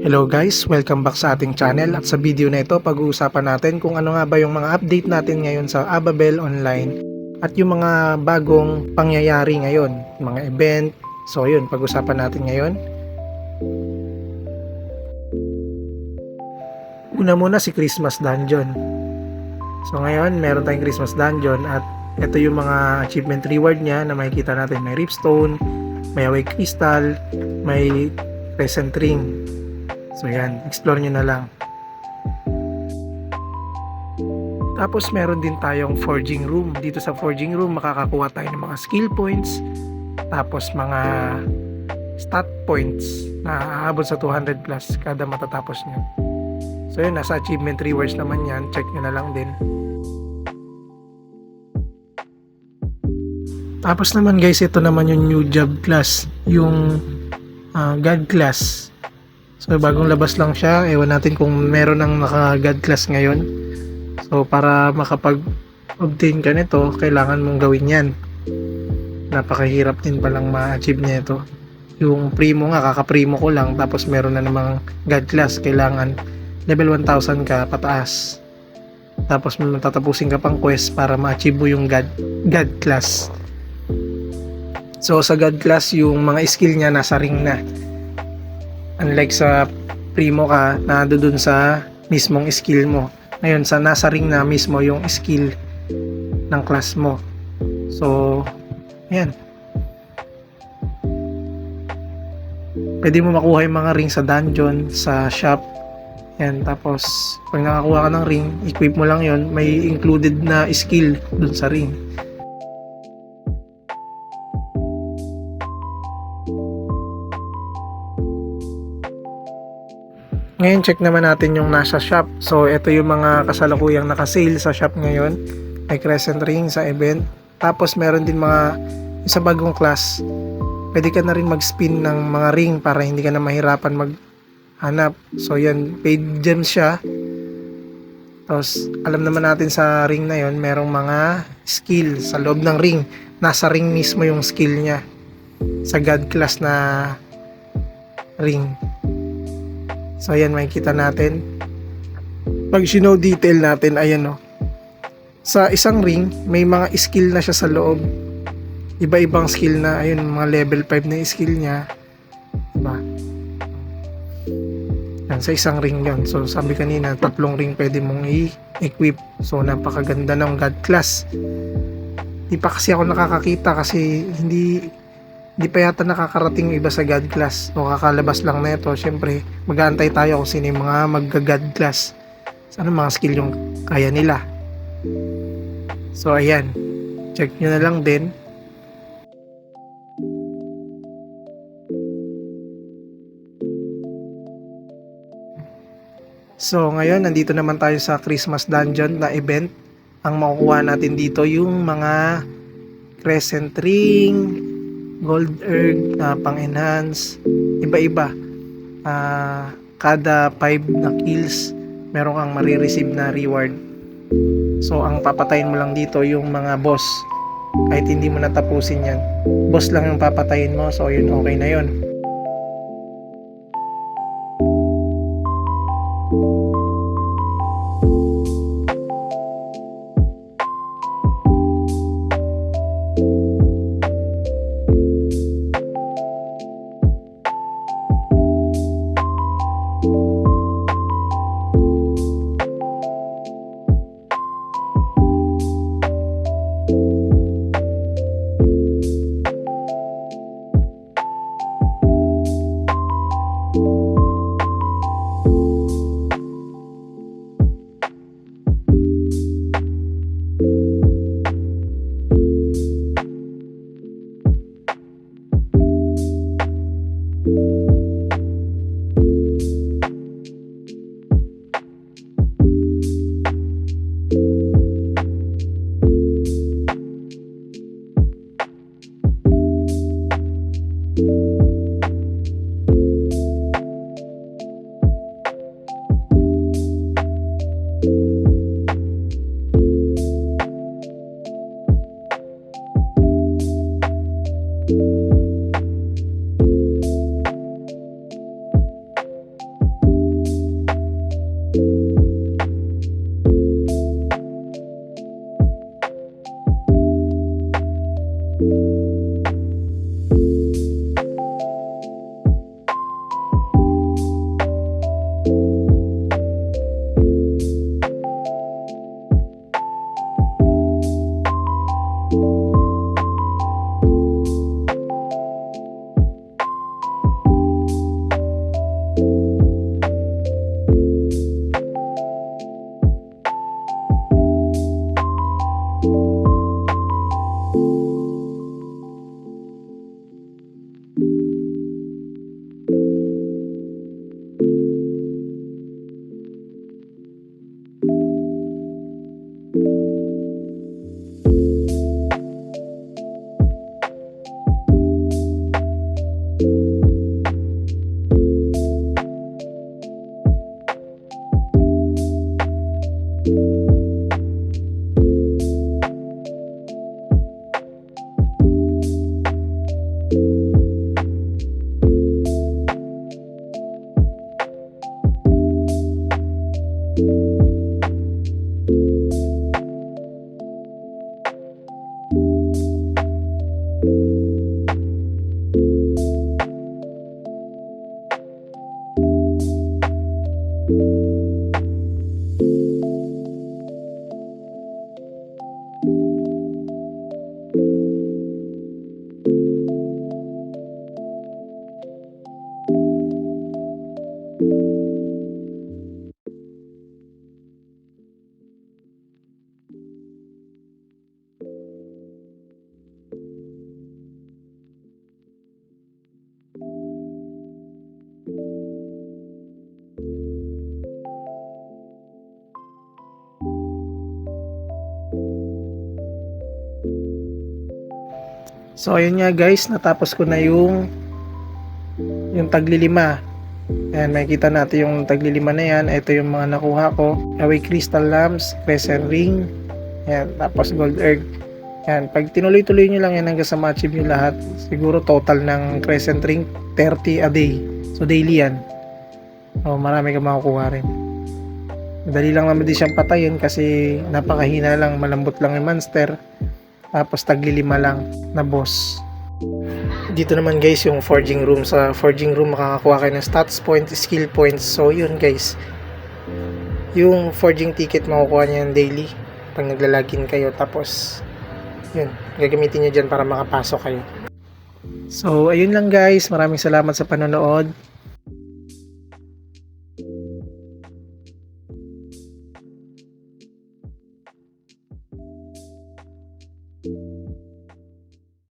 Hello guys, welcome back sa ating channel at sa video na ito pag-uusapan natin kung ano nga ba yung mga update natin ngayon sa Ababel Online at yung mga bagong pangyayari ngayon, mga event. So yun, pag-usapan natin ngayon. Una muna si Christmas Dungeon. So ngayon, meron tayong Christmas Dungeon at ito yung mga achievement reward niya na makikita natin. May Ripstone, may Awake Crystal, may Crescent Ring. So yan, explore nyo na lang. Tapos meron din tayong forging room. Dito sa forging room makakakuha tayo ng mga skill points. Tapos mga stat points na aabot sa 200 plus kada matatapos nyo. So yun, nasa achievement rewards naman yan. Check nyo na lang din. Tapos naman guys, ito naman yung new job class. Yung ah, God class. So bagong labas lang siya, ewan natin kung meron ng naka-God class ngayon. So para makapag-obtain ka nito, kailangan mong gawin yan. Napakahirap din palang ma-achieve niya ito. Yung primo nga, kaka-primo ko lang, tapos meron na namang God class, kailangan level 1000 ka pataas. Tapos may tatapusin ka pang quest para ma-achieve mo yung God, God class. So sa God class, yung mga skill niya nasa ring na. Unlike sa primo ka na doon sa mismong skill mo. Ngayon sa nasa ring na mismo yung skill ng class mo. So yan pwede mo makuha yung mga ring sa dungeon sa shop. Yan tapos pag nakakuha ka ng ring equip mo lang yon may included na skill dun sa ring Ngayon, check naman natin yung nasa shop. So, ito yung mga kasalukuyang naka-sale sa shop ngayon. May crescent ring sa event. Tapos, meron din mga sa bagong class. Pwede ka na rin mag-spin ng mga ring para hindi ka na mahirapan maghanap. So, yan, paid gems siya. Tapos, alam naman natin sa ring na yon merong mga skill sa loob ng ring. Nasa ring mismo yung skill niya. Sa God class na ring. So ayan makikita natin. Pag sinow detail natin, ayan o. Sa isang ring, may mga skill na siya sa loob. Iba-ibang skill na, ayun, mga level 5 na skill niya. Diba? Yan, sa isang ring yon So sabi kanina, tatlong ring pwede mong i-equip. So napakaganda ng God class. Di pa kasi ako nakakakita kasi hindi Di pa yata nakakarating iba sa God class o kakalabas lang na ito. Siyempre, mag-aantay tayo kung sino yung mga mag-God class. Sana mga skill yung kaya nila. So, ayan. Check nyo na lang din. So, ngayon, nandito naman tayo sa Christmas Dungeon na event. Ang makukuha natin dito yung mga crescent ring, gold erg na pang-enhance, iba-iba. Ah, kada 5 na kills, meron kang marireceive na reward. So, ang papatayin mo lang dito yung mga boss. Kahit hindi mo natapusin yan. Boss lang yung papatayin mo, so yun, okay na yun. So ayun nga guys, natapos ko na yung yung taglilima. Ayan, makikita natin yung taglilima na yan. Ito yung mga nakuha ko. Away Crystal Lamps, Crescent Ring, Ayan, tapos Gold Egg. Ayan, pag tinuloy-tuloy nyo lang yan hanggang sa ma-achieve nyo lahat, siguro total ng Crescent Ring, 30 a day. So daily yan. O, marami ka makukuha rin. Madali lang naman din siyang patayin kasi napakahina lang, malambot lang yung monster. Tapos taglilima lang na boss. Dito naman guys yung forging room. Sa forging room makakakuha kayo ng stats point, skill points. So yun guys. Yung forging ticket makukuha niyo yan daily pag naglalagin kayo. Tapos yun, gagamitin niyo dyan para makapasok kayo. So ayun lang guys. Maraming salamat sa panonood.